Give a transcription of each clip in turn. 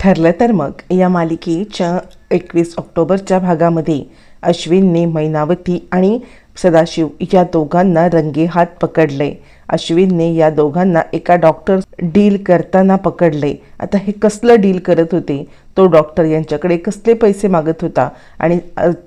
ठरलं तर मग या मालिकेच्या एकवीस ऑक्टोबरच्या भागामध्ये अश्विनने मैनावती आणि सदाशिव या दोघांना रंगेहात पकडले. अश्विनने या दोघांना एका डॉक्टर डील करताना पकडले. आता हे कसलं डील करत होते? तो डॉक्टर यांच्याकडे कसले पैसे मागत होता? आणि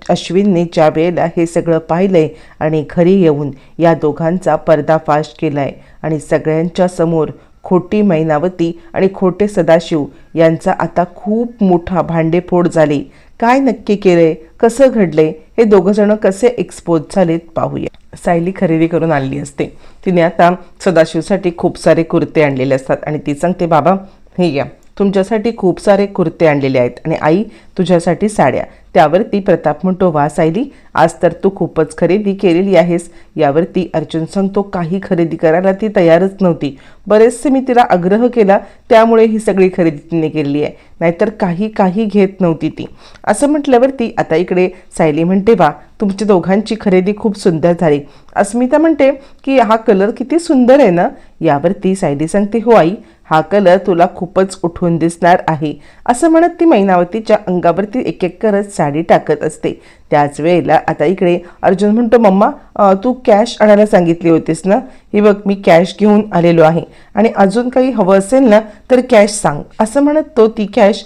अश्विनने ज्या वेळेला हे सगळं पाहिलंय आणि घरी येऊन या दोघांचा पर्दाफाश केलाय आणि सगळ्यांच्या समोर खोटी मैनावती आणि खोटे सदाशिव यांचा आता खूप मोठा भांडेफोड झाले. काय नक्की केलंय कसं घडले? हे दोघंजण कसे एक्सपोज झालेत पाहूया. सायली खरेदी करून आणली असते. तिने आता सदाशिवसाठी खूप सारे कुर्ते आणलेले असतात आणि ती सांगते बाबा हे या तुमच्यासाठी खूप सारे कुर्ते आणलेले आहेत आणि आई तुझ्यासाठी साड्या. त्यावरती प्रताप म्हणतो वा सायली आज तर तू खूपच खरेदी केलेली आहेस. यावरती अर्जुन सांगतो काही खरेदी करायला ती तयारच नव्हती. बरेचसे मी तिला आग्रह केला त्यामुळे ही सगळी खरेदी तिने केलेली आहे. नाहीतर काही काही घेत नव्हती ती. असं म्हटल्यावरती आता इकडे सायली म्हणते वा तुमच्या दोघांची खरेदी खूप सुंदर झाली. अस्मिता म्हणते की हा कलर किती सुंदर आहे ना? यावरती सायली सांगते हो आई हा कलर तुला खूपच उठून दिसणार आहे. असं म्हणत ती मैनावतीच्या अंगावरती एक एक करत साडी टाकत असते त्याच वेळेला आता इकडे अर्जुन म्हणतो मम्मा तू कॅश आणायला सांगितली होतीस ना ही बघ मी कॅश घेऊन आलेलो आहे आणि अजून काही हवं असेल ना तर कॅश सांग असं म्हणत तो ती कॅश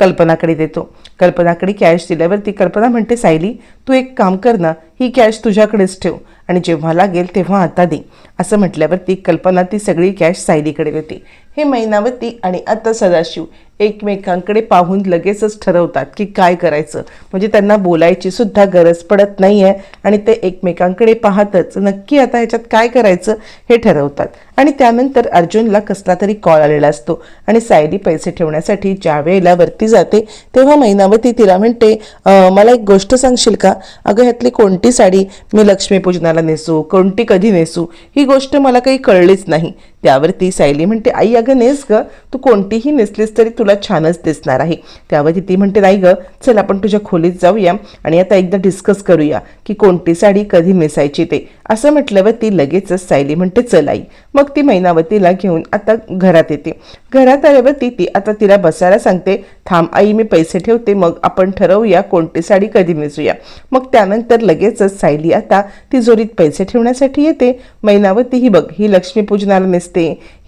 कल्पनाकडे देतो कल्पनाकडे कॅश दिल्यावर ती कल्पना म्हणते सायली तू एक काम कर ना ही कॅश तुझ्याकडेच ठेव आणि जेव्हा लागेल तेव्हा आता दे असं म्हटल्यावर ती कल्पना ती सगळी कॅश सायलीकडे होती हे मैनावती आणि आता सदाशिव एकमेकांकडे पाहून लगेचच ठरवतात की काय करायचं. म्हणजे त्यांना बोलायची सुद्धा गरज पडत नाही आहे आणि ते एकमेकांकडे पाहतच नक्की आता ह्याच्यात काय करायचं हे ठरवतात. आणि त्यानंतर अर्जुनला कसला तरी कॉल आलेला असतो आणि सायली पैसे ठेवण्यासाठी ज्या वेळेला वरती जाते तेव्हा मैनावती तिला म्हणते मला एक गोष्ट सांगशील का? अगं ह्यातली कोणती साडी मी लक्ष्मीपूजनाला नेसू कोणती कधी नेसू? ही गोष्ट मला काही कळलीच नाही. त्यावर ती सायली म्हणते आई अगं नेस ग तू कोणतीही नेसलीस तरी तुला छानच दिसणार आहे. त्यावरती ती म्हणते नाही ग चल आपण तुझ्या खोलीत जाऊया आणि आता एकदा डिस्कस करूया की कोणती साडी कधी नेसायची ते. असं म्हटल्यावर ती लगेचच सायली म्हणते चल आई. मग ती मैनावतीला घेऊन आता घरात येते. घरात आल्यावरती ती आता तिला बसायला सांगते थांब आई मी पैसे ठेवते मग आपण ठरवूया कोणती साडी कधी नेसूया. मग त्यानंतर लगेचच सायली आता तिजोरीत पैसे ठेवण्यासाठी येते. मैनावती ही बघ ही लक्ष्मीपूजनाला नेसते.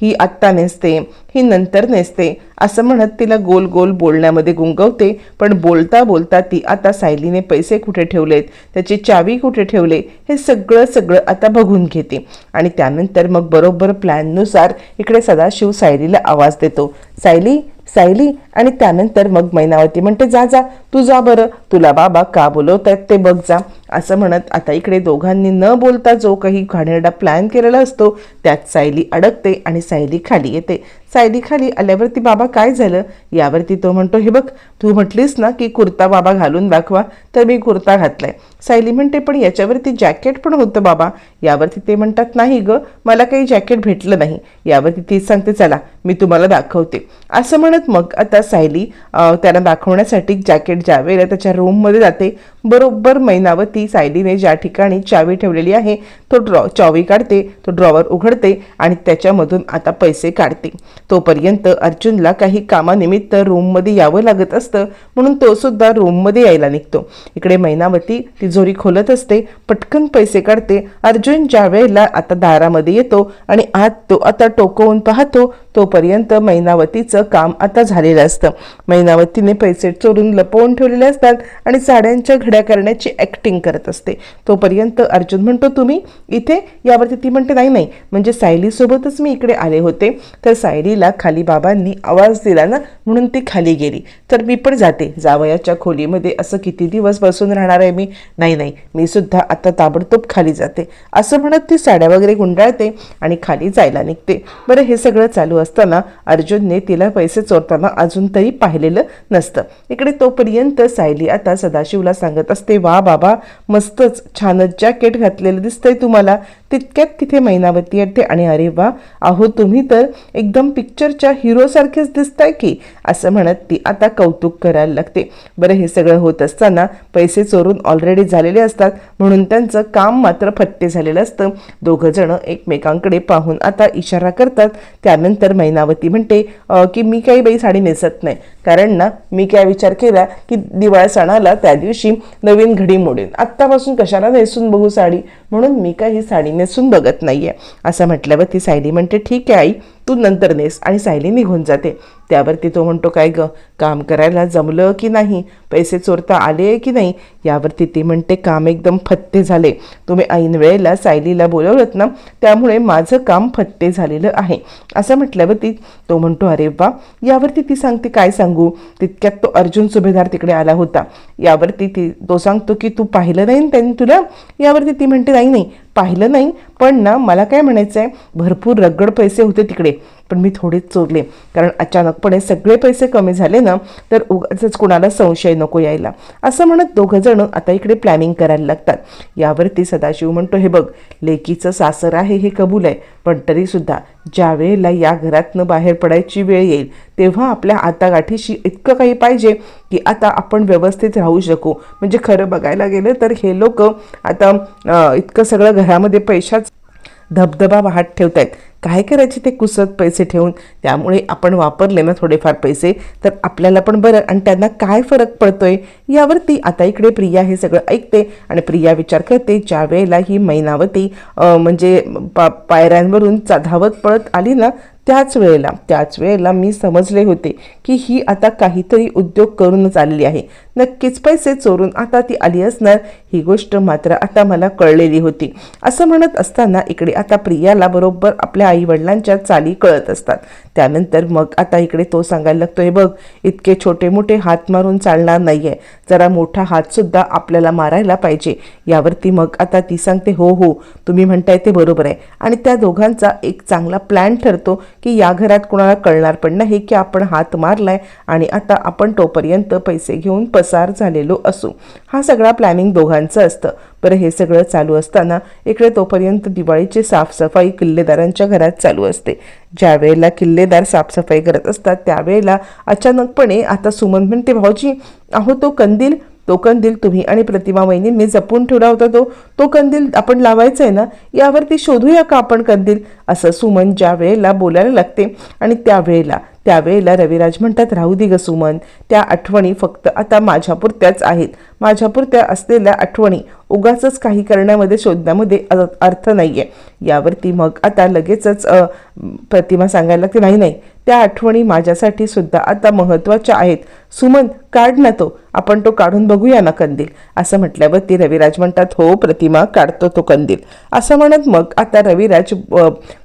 ही आत्ता नेसते ही नंतर नेसते असं म्हणत तिला गोल गोल बोलण्यामध्ये गुंगवते पण बोलता बोलता ती आता सायलीने पैसे कुठे ठेवलेत त्याची चावी कुठे ठेवले हे सगळं सगळं आता बघून घेते. आणि त्यानंतर मग बरोबर प्लॅननुसार इकडे सदाशिव सायलीला आवाज देतो. सायली सायली आणि त्यानंतर मग मैनावती म्हणते जा जा तू जा बरं तुला बाबा का बोलवतायत ते बघ जा. असं म्हणत आता इकडे दोघांनी न बोलता जो काही घाणेरडा प्लॅन केलेला असतो त्यात सायली अडकते आणि सायली खाली येते. सायली खाली आल्यावरती बाबा काय झालं? यावरती तो म्हणतो हे बघ तू म्हटलीस ना की कुर्ता बाबा घालून दाखवा तर मी कुर्ता घातलाय. सायली म्हणते पण याच्यावरती जॅकेट पण होतं बाबा. यावरती ते म्हणतात नाही ग मला काही जॅकेट भेटलं नाही. यावरती ती सांगते चला मी तुम्हाला दाखवते. असं म्हणत मग आता सायली त्यांना दाखवण्यासाठी जॅकेट ज्या वेळेला त्याच्या रूममध्ये जाते बरोबर मैनावती सायलीने ज्या ठिकाणी चावी ठेवलेली आहे तो ड्रॉ चावी काढते तो ड्रॉवर उघडते आणि त्याच्यामधून आता पैसे काढते. तोपर्यंत अर्जुनला काही कामानिमित्त रूममध्ये यावं लागत असतं म्हणून तो सुद्धा रूममध्ये यायला निघतो. इकडे मैनावती तिजोरी खोलत असते पटकन पैसे काढते. अर्जुन ज्या वेळेला आता दारामध्ये येतो आणि आत तो आता टोकवून पाहतो तोपर्यंत मैनावतीचं काम आता झालेलं असतं. मैनावतीने पैसे चोरून लपवून ठेवलेले असतात आणि साड्यांच्या घड्या करण्याची ॲक्टिंग करत असते. तोपर्यंत अर्जुन म्हणतो तुम्ही इथे यावरती ती म्हणते नाही नाही म्हणजे सायलीसोबतच मी इकडे आले होते. तर सायलीला खाली बाबांनी आवाज दिला ना म्हणून ती खाली गेली. तर मी पण जाते. जावयाच्या खोलीमध्ये असं किती दिवस बसून राहणार आहे मी? नाही नाही मी सुद्धा आता ताबडतोब खाली जाते. असं म्हणत ती साड्या वगैरे गुंडाळते आणि खाली जायला निघते. बरं हे सगळं चालू असताना अर्जुनने तिला पैसे चोरताना अजून तरी पाहिलेलं नसतं. इकडे तोपर्यंत सायली आता सदाशिवला सांगत असते वा बाबा मस्तच छानच जॅकेट घातलेलं दिसतंय तुम्हाला. तितक्यात तिथे मैनावती येते आणि अरे वा अहो तुम्ही तर एकदम पिक्चरच्या हिरोसारखेच दिसताय की असं म्हणत ती आता कौतुक करायला लागते. बरं हे सगळं होत असताना पैसे चोरून ऑलरेडी झालेले असतात म्हणून त्यांचं काम मात्र फट्टे झालेलं असतं. दोघं जण एकमेकांकडे पाहून आता इशारा करतात. त्यानंतर मैनावती म्हणते की मी काही बाई साडी नेसत नाही. कारण ना मी काय विचार केला की दिवाळ सणाला त्या दिवशी नवीन घडी मोडेन. आत्तापासून कशाला नेसून बघू साडी? म्हणून मी काही साडी नेसून बघत नाहीये. असं म्हटल्यावर ती सायली म्हणते ठीक आहे आई तू नंतर नेस. आणि सायली निघून जाते. त्यावरती तो म्हणतो काय ग काम करायला जमलं की नाही? पैसे चोरता आले की नाही? यावरती ती म्हणते काम एकदम फत्ते झाले. तुम्ही ऐन वेळेला सायलीला बोलवलं ना त्यामुळे माझं काम फत्ते झालेलं आहे. असं म्हटल्यावरती तो म्हणतो अरे वा. यावरती ती सांगते काय सांगू? तितक्यात तो अर्जुन सुभेदार तिकडे आला होता. यावरती ती तो सांगतो की तू पाहिलं नाही त्यांनी तुला? यावरती ती म्हणते नाही नाही पाहिलं नाही. पण ना मला काय म्हणायचं आहे भरपूर रगड पैसे होते तिकडे. पण मी थोडेच चोरले. कारण अचानकपणे सगळे पैसे कमी झाले ना तर उगाच कोणाला संशय नको यायला. असं म्हणत दोघं जण आता इकडे प्लॅनिंग करायला लागतात. यावरती सदाशिव म्हणतो हे बघ लेकीचं सासर आहे हे कबूल आहे. पण तरीसुद्धा ज्या वेळेला या घरातनं बाहेर पडायची वेळ येईल तेव्हा आपल्या हातागाठीशी इतकं काही पाहिजे की आता आपण व्यवस्थित राहू शकू. म्हणजे खरं बघायला गेलं तर हे लोक आता इतकं सगळं घरामध्ये पैशाच धबधबा वाहत ठेवतायत. काय करायचे ते कुसत पैसे ठेवून? त्यामुळे आपण वापरले ना थोडेफार पैसे तर आपल्याला पण बरं. आणि त्यांना काय फरक पडतोय? यावरती आता इकडे प्रिया हे सगळं ऐकते आणि प्रिया विचार करते ज्या वेळेला ही मैनावती म्हणजे पा पायऱ्यांवरून चधावत धावत पळत आली ना त्याच वेळेला त्याच वेळेला मी समजले होते की ही आता काहीतरी उद्योग करूनच आलेली आहे. नक्कीच पैसे चोरून आता ती आली असणार. ही गोष्ट मात्र आता मला कळलेली होती. असं म्हणत असताना इकडे आता प्रियाला बरोबर आपल्या आई वडिलांच्या चाली कळत असतात. त्यानंतर मग आता इकडे तो सांगायला लागतो हे बघ इतके छोटे मोठे हात मारून चालणार नाहीये. जरा मोठा हात सुद्धा आपल्याला मारायला पाहिजे. यावरती मग आता ती सांगते हो हो तुम्ही म्हणताय ते बरोबर आहे. आणि त्या दोघांचा एक चांगला प्लॅन ठरतो की या घरात कोणाला कळणार पण नाही की आपण हात मारलाय आणि आता आपण तोपर्यंत पैसे घेऊन पसार झालेलो असू. हा सगळा प्लॅनिंग दोघांचं असतं. बरं हे सगळं चालू असताना इकडे तोपर्यंत दिवाळीची साफसफाई किल्लेदारांच्या घरात चालू असते. ज्या वेळेला किल्लेदार साफसफाई करत असतात त्यावेळेला अचानकपणे आता सुमन म्हणते भाऊजी अहो तो कंदील तो कंदील तुम्ही आणि प्रतिमा वहिनींनी जपून ठेवला होता तो. तो कंदील आपण लावायचा आहे ना यावरती शोधूया का आपण कंदील? असं सुमन ज्या वेळेला बोलायला लागते. आणि त्यावेळेला त्यावेळेला रविराज म्हणतात राहू दे ग सुमन त्या आठवणी फक्त आता माझ्यापुरत्याच आहेत. माझ्यापुरत्या असलेल्या आठवणी उगाच काही करण्यामध्ये शोधण्यामध्ये अर्थ नाही आहे यावरती मग आता लगेचच प्रतिमा सांगायला लागते नाही नाही त्या आठवणी माझ्यासाठी सुद्धा आता महत्त्वाच्या आहेत. सुमन काढ ना तो. आपण तो काढून बघूया ना कंदील. असं म्हटल्यावरती रविराज म्हणतात हो प्रतिमा काढतो तो कंदील. असं म्हणत मग आता रविराज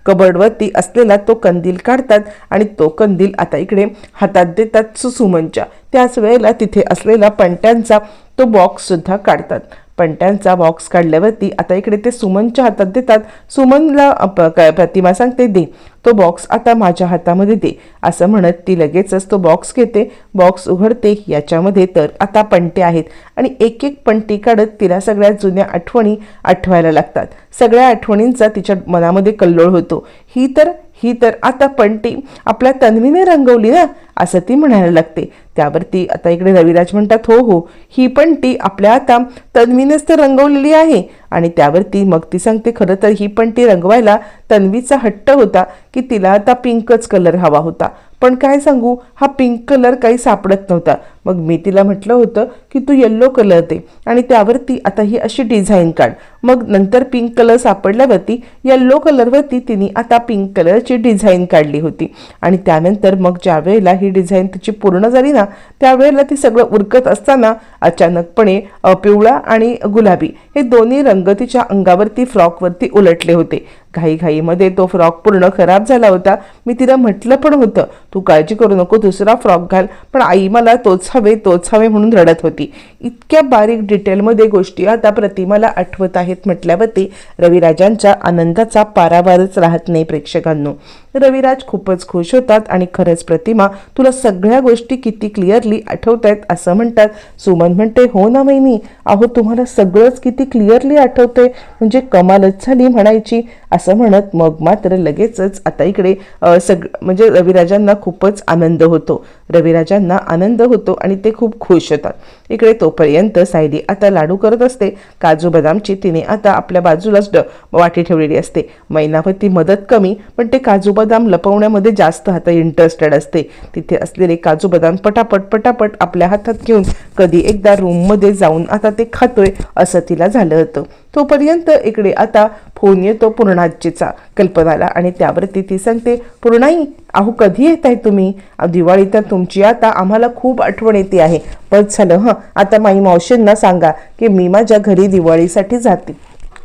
कबडवरती असलेला तो कंदील काढतात आणि तो कंदील आता इकडे हातात देतात सुसुमनच्या त्याच वेळेला तिथे असलेला पणट्यांचा तो बॉक्ससुद्धा काढतात. पण त्यांचा बॉक्स काढल्यावरती आता इकडे ते सुमनच्या हातात देतात. सुमनला प्रतिमा सांगते दे. तो बॉक्स आता माझ्या हातामध्ये दे. असं म्हणत ती लगेचच तो बॉक्स घेते. बॉक्स उघडते. याच्यामध्ये तर आता पंटे आहेत. आणि एक एक पंटी काढत तिला सगळ्या जुन्या आठवणी आठवायला लागतात. सगळ्या आठवणींचा तिच्या मनामध्ये कल्लोळ होतो. ही तर ही तर आता पंटी आपल्या तन्वीने रंगवली ना? असं ती म्हणायला लागते. त्यावरती आता इकडे रविराज म्हणतात हो हो ही पण ती आपल्या आता तन्वीनेच तर रंगवलेली आहे. आणि त्यावरती मग ती सांगते खरं तर ही पण ती रंगवायला तन्वीचा हट्ट होता की तिला आता पिंकच कलर हवा होता. पण काय सांगू हा पिंक कलर काही सापडत नव्हता. मग मी तिला म्हटलं होतं की तू येल्लो कलर दे आणि त्यावरती आता ही अशी डिझाईन काढ. मग नंतर पिंक कलर सापडल्यावरती येल्लो कलरवरती तिने आता पिंक कलरची डिझाईन काढली होती. आणि त्यानंतर मग ज्या वेळेला ही डिझाईन तिची पूर्ण झाली ना त्यावेळेला ती सगळं उरकत असताना अचानकपणे पिवळा आणि गुलाबी हे दोन्ही रंग तिच्या अंगावरती फ्रॉकवरती उलटले होते. घाईघाईमध्ये तो फ्रॉक पूर्ण खराब झाला होता. मी तिला म्हटलं पण होतं तू काळजी करू नको दुसरा फ्रॉक घाल पण आई मला तोच हवे तोच हवे म्हणून रडत होती. इतक्या बारीक डिटेलमध्ये गोष्टी आता प्रतिमाला आठवत आहेत म्हटल्यावरती रविराजांच्या आनंदाचा पारावारच राहत नाही प्रेक्षकांनो. रविराज खूपच खुश होतात आणि खरंच प्रतिमा तुला सगळ्या गोष्टी किती क्लिअरली आठवत आहेत असं म्हणतात. सुमन म्हणते हो ना वहिनी अहो तुम्हाला सगळंच किती क्लिअरली आठवते म्हणजे कमालच झाली म्हणायची. असं म्हणत मग मात्र लगेचच आता इकडे सग म्हणजे रविराजांना खूपच आनंद होतो. रविराजांना आनंद होतो आणि ते खूप खुश होतात. इकडे तोपर्यंत सायली आता लाडू करत असते. काजू बदामची तिने आता आपल्या बाजूलाच ड वाटी ठेवलेली असते. मैनावती मदत कमी पण ते काजू बदाम लपवण्यामध्ये जास्त आता इंटरेस्टेड असते. तिथे असलेले काजू बदाम पटापट पटापट आपल्या हातात घेऊन कधी एकदा रूममध्ये जाऊन आता ते खातोय असं तिला झालं होतं. तोपर्यंत इकडे आता फोन येतो पूर्णाजीचा कल्पनाला. आणि त्यावरती ती सांगते पूर्णाई अहो कधी येत आहे तुम्ही दिवाळी तर तुमची आता आम्हाला खूप आठवण येते आहे. बस झालं हं. आता माई मावशींना सांगा की मी माझ्या घरी दिवाळीसाठी जाते.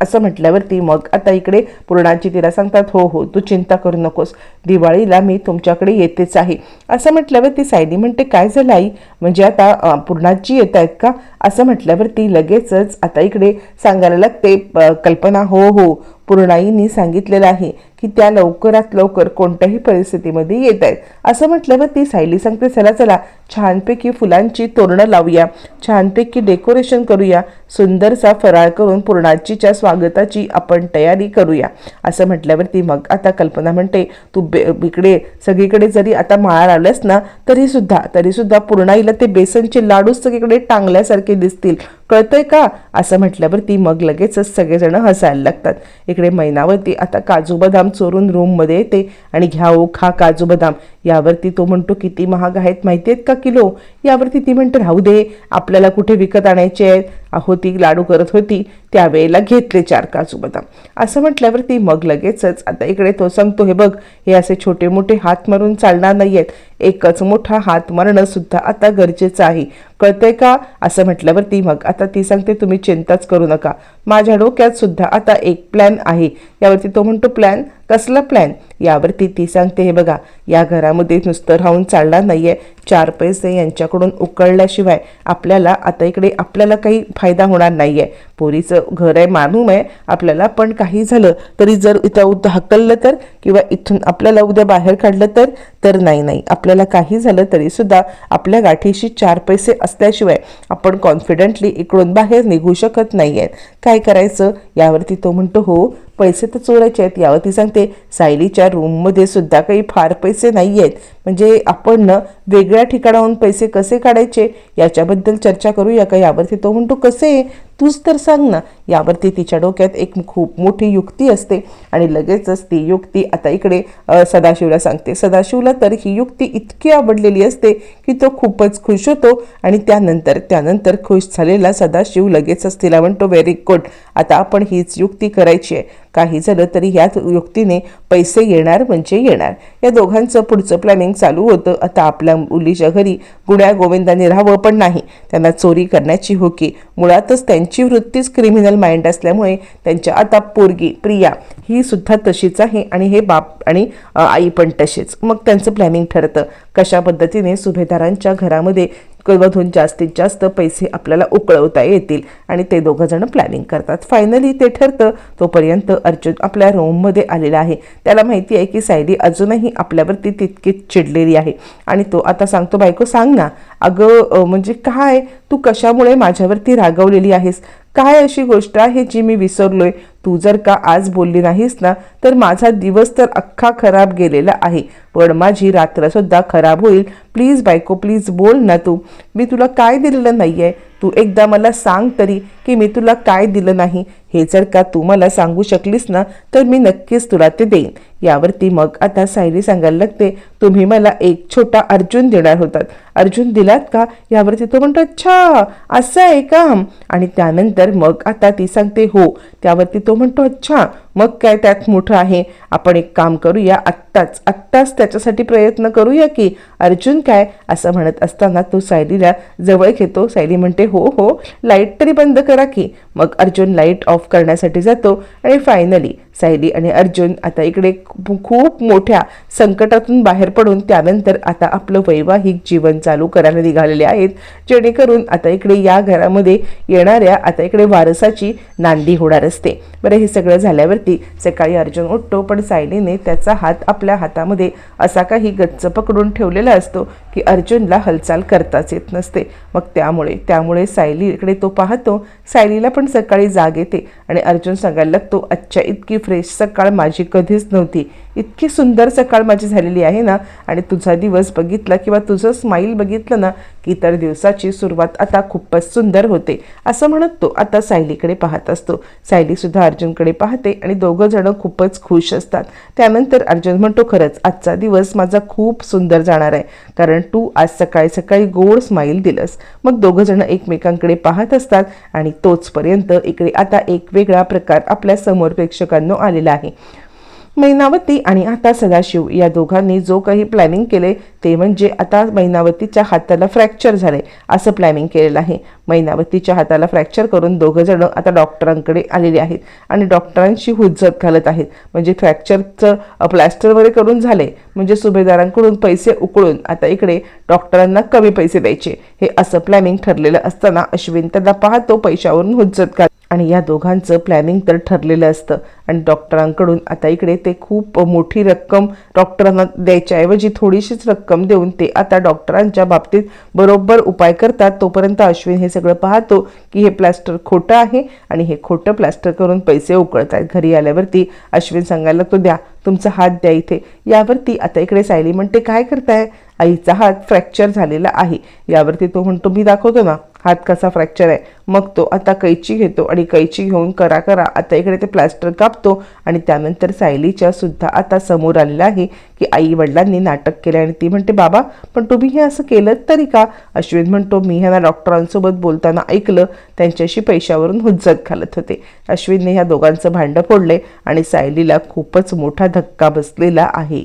असं म्हटल्यावरती मग आता इकडे पूर्णाची तिला सांगतात हो हो तू चिंता करू नकोस. दिवाळीला मी तुमच्याकडे येतेच आहे. असं म्हटल्यावर ती सायली म्हणते काय झालं आई? म्हणजे आता पूर्णाजी येत आहेत का? असं म्हटल्यावरती लगेचच आता इकडे सांगायला लागते कल्पना हो हो पूर्णाईनी सांगितलेलं आहे. की त्या लवकरात लवकर कोणत्याही परिस्थितीमध्ये येत आहेत. असं म्हटल्यावर ती सायली सांगते चला चला छानपैकी फुलांची तोरणं लावूया छानपैकी डेकोरेशन करूया सुंदरसा फराळ करून पूर्णाजीच्या स्वागताची आपण तयारी करूया. असं म्हटल्यावरती मग आता कल्पना म्हणते तू बे इकडे सगळीकडे जरी आता माळा लावल्यास ना तरीसुद्धा तरीसुद्धा पूर्णाईला ते बेसनचे लाडूच सगळीकडे टांगल्यासारखे दिसतील. कळतंय का? असं म्हटल्यावरती मग लगेचच सगळेजण हसायला लागतात. इकडे मैनावरती आता काजू बदाम चोरून रूममध्ये येते आणि घ्या ओ खा काजू बदाम. यावरती तो म्हणतो किती महाग आहेत माहिती आहेत का किलो? यावरती ती म्हणते राहू दे आपल्याला कुठे विकत आणायचे आहेत? अहो ती लाडू करत होती त्यावेळेला घेतले चार काजू बदाम. असं म्हटल्यावर ती मग लगेचच आता इकडे तो सांगतो हे बघ हे असे छोटे मोठे हात मारून चालणार नाही आहेत एकच मोठा हात मारणं सुद्धा आता गरजेचं आहे. कळतंय का? असं म्हटल्यावर ती मग आता ती सांगते तुम्ही चिंताच करू नका. माझ्या डोक्यात सुद्धा आता एक प्लॅन आहे. यावरती तो म्हणतो प्लॅन कसला प्लॅन यावरती ती सांगते हे बघा या घरामध्ये नुसतं राहून चालणार नाहीये. चार पैसे यांच्याकडून उकळल्याशिवाय आपल्याला आता इकडे आपल्याला काही फायदा होणार नाहीये. पोरीचं घर आहे मानूम आहे. आपल्याला पण काही झालं तरी जर इथं उद्या हकललं तर किंवा इथून आपल्याला उद्या बाहेर काढलं तर तर नाही नाही. आपल्याला काही झालं तरी सुद्धा आपल्या गाठीशी चार पैसे असल्याशिवाय आपण कॉन्फिडेंटली इकडून बाहेर निघू शकत नाही आहेत काय करायचं? यावरती तो म्हणतो हो पैसे तर चोरायचे आहेत. यावरती सांगते सायलीच्या रूममध्ये सुद्धा काही फार पैसे नाही आहेत. म्हणजे आपण न वेगळ्या ठिकाणाहून पैसे कसे काढायचे? याच्याबद्दल चर्चा करूया का? यावरती तो म्हणतो कसे? तूच तर सांग ना यावरती तिच्या डोक्यात एक खूप मोठी युक्ती असते आणि लगेचच ती युक्ती आता इकडे सदाशिवला सांगते. सदाशिवला तर ही युक्ती इतकी आवडलेली असते की तो खूपच खुश होतो आणि त्यानंतर त्यानंतर खुश झालेला सदाशिव लगेचच तिला म्हणतो व्हेरी गुड आता आपण हीच युक्ती करायची आहे. काही झालं तरी ह्याच युक्तीने पैसे येणार म्हणजे येणार. या दोघांचं पुढचं प्लॅनिंग चालू होतं. आता आपल्या मुलीच्या घरी गुण्या गोविंदाने राहावं पण नाही. त्यांना चोरी करण्याची होकी. मुळातच त्यांची वृत्तीच क्रिमिनल माइंड असल्यामुळे त्यांच्या आता पोरगी प्रिया ही सुद्धा तशीच आहे आणि हे बाप आणि आई पण तशीच. मग त्यांचं प्लॅनिंग ठरतं. कशा पद्धतीने सुभेदारांच्या घरामध्ये मधून जास्तीत जास्त पैसे आपल्याला उकळवता येतील आणि ते दोघं जण प्लॅनिंग करतात. फायनली ते ठरतं तोपर्यंत अर्जुन आपल्या रूममध्ये आलेला आहे. त्याला माहिती आहे की सायली अजूनही आपल्यावरती तितकीच चिडलेली आहे. आणि तो आता सांगतो बायको सांग ना अगं म्हणजे काय? तू कशामुळे माझ्यावरती रागवलेली आहेस? काय अशी गोष्ट आहे जी मी विसरलोय? तू जर का आज बोलली नाहीस ना तर माझा दिवस तर अख्खा खराब गेलेला आहे. पण माझी रात्रसुद्धा खराब होईल. प्लीज बायको प्लीज बोल ना तू. मी तुला काय दिलेलं नाही आहे तू एकदा मला सांग तरी की मी तुला काय दिलं नाही? हे जर का तू मला सांगू शकलीस ना तर मी नक्कीच तुला ते देईन. यावरती मग आता सायली सांगायला लागते तुम्ही मला एक छोटा अर्जुन देणार होतात. अर्जुन दिलात का? यावरती तो म्हणतो अच्छा असं आहे का? आणि त्यानंतर मग आता ती सांगते हो. त्यावरती तो म्हणतो अच्छा मग काय त्यात मोठं आहे? आपण एक काम करूया आत्ताच आत्ताच त्याच्यासाठी प्रयत्न करूया की अर्जुन काय? असं म्हणत असताना तो सायलीला जवळ घेतो. सायली म्हणते हो हो लाइट तरी बंद करा की. मग अर्जुन लाइट ऑफ ऑफ करण्यासाठी जातो. आणि फायनली सायली आणि अर्जुन आता इकडे खूप मोठ्या संकटातून बाहेर पडून त्यानंतर आता आपलं वैवाहिक जीवन चालू करायला निघालेले आहेत. जेणेकरून आता इकडे या घरामध्ये येणाऱ्या आता इकडे वारसाची नांदी होणार असते. बरं हे सगळं झाल्यावरती सकाळी अर्जुन उठतो पण सायलीने त्याचा हात आपल्या हातामध्ये असा काही गच्च पकडून ठेवलेला असतो की अर्जुनला हालचाल करताच येत नसते. मग त्यामुळे त्यामुळे सायली इकडे तो पाहतो. सायलीला पण सकाळी जाग येते. आणि अर्जुन सांगायला लागतो अच्छा इतकी फ्रेश सकाळ माझी कधीच नव्हती. इतकी सुंदर सकाळ माझी झालेली आहे ना. आणि तुझा दिवस बघितला किंवा तुझं स्माईल बघितलं ना की तर दिवसाची सुरुवात आता खूपच सुंदर होते. असं म्हणत तो आता सायलीकडे पाहत असतो. सायलीसुद्धा अर्जुनकडे पाहते आणि दोघं जण खूपच खुश असतात. त्यानंतर अर्जुन म्हणतो खरंच आजचा दिवस माझा खूप सुंदर जाणार आहे. कारण तू आज सकाळी सकाळी गोड स्माईल दिलंस. मग दोघं जण एकमेकांकडे पाहत असतात आणि तोचपर्यंत इकडे आता एक वेगळा प्रकार आपल्यासमोर प्रेक्षकांनो आलेला आहे. मैनावती आणि आता सदाशिव या दोघांनी जो काही प्लॅनिंग केले ते म्हणजे आता मैनावतीच्या हाताला फ्रॅक्चर झाले असं प्लॅनिंग केलेलं आहे. मैनावतीच्या हाताला फ्रॅक्चर करून दोघं जण आता डॉक्टरांकडे आलेले आहेत आणि डॉक्टरांशी हुज्जत घालत आहेत. म्हणजे फ्रॅक्चरचं प्लॅस्टर वगैरे करून झाले म्हणजे सुभेदारांकडून पैसे उकळून आता इकडे डॉक्टरांना कमी पैसे द्यायचे. हे असं प्लॅनिंग ठरलेलं असताना अश्विन त्यांना पाहतो पैशावरून हुज्जत घाल आणि या दोघांचं प्लॅनिंग तर ठरलेलं असतं. आणि डॉक्टरांकडून आता इकडे ते खूप मोठी रक्कम डॉक्टरांना द्यायच्याऐवजी थोडीशीच रक्कम देऊन ते आता डॉक्टरांच्या बाबतीत बरोबर उपाय करतात. तोपर्यंत अश्विन हे सगळं पाहतो की हे प्लॅस्टर खोटं आहे आणि हे खोटं प्लॅस्टर करून पैसे उकळत आहेत घरी आल्यावरती अश्विन सांगायला तो द्या तुमचा हात द्या इथे. यावरती आता इकडे सायली म्हणते काय करताय? आईचा हात फ्रॅक्चर झालेला आहे. यावरती तो म्हणतो मी दाखवतो ना हात कसा फ्रॅक्चर आहे. मग तो आता कैची घेतो आणि कैची घेऊन करा करा आता इकडे ते प्लॅस्टर कापतो आणि त्यानंतर सायलीच्या सुद्धा आता समोर आलेलं आहे की आई वडिलांनी नाटक केलं आणि ती म्हणते बाबा पण तुम्ही हे असं केलं तरी का? अश्विन म्हणतो मी ह्यांना डॉक्टरांसोबत बोलताना ऐकलं त्यांच्याशी पैशावरून हुज्जत घालत होते. अश्विनने ह्या दोघांचं भांडं फोडले आणि सायलीला खूपच मोठा धक्का बसलेला आहे.